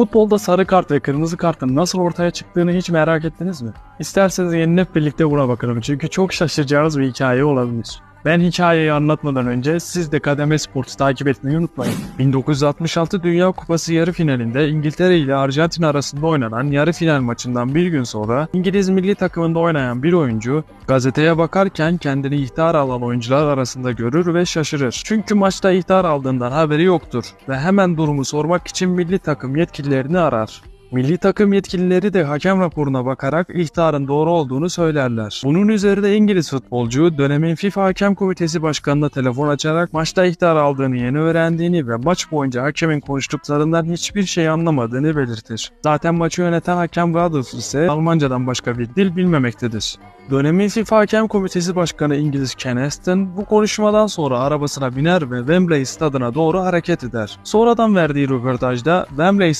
Futbolda sarı kart ve kırmızı kartın nasıl ortaya çıktığını hiç merak ettiniz mi? İsterseniz hep birlikte buna bakalım çünkü çok şaşıracağınız bir hikaye olabilir. Ben hikayeyi anlatmadan önce siz de Kademe Sports'u takip etmeyi unutmayın. 1966 Dünya Kupası yarı finalinde İngiltere ile Arjantin arasında oynanan yarı final maçından bir gün sonra İngiliz milli takımında oynayan bir oyuncu gazeteye bakarken kendini ihtar alan oyuncular arasında görür ve şaşırır. Çünkü maçta ihtar aldığından haberi yoktur ve hemen durumu sormak için milli takım yetkililerini arar. Milli takım yetkilileri de hakem raporuna bakarak ihtarın doğru olduğunu söylerler. Bunun üzerine İngiliz futbolcu dönemin FIFA Hakem Komitesi Başkanı'na telefon açarak maçta ihtar aldığını yeni öğrendiğini ve maç boyunca hakemin konuştuklarından hiçbir şey anlamadığını belirtir. Zaten maçı yöneten hakem Rudolph ise Almancadan başka bir dil bilmemektedir. Dönemin FIFA Hakem Komitesi Başkanı İngiliz Ken Aston bu konuşmadan sonra arabasına biner ve Wembley stadına doğru hareket eder. Sonradan verdiği röportajda Wembley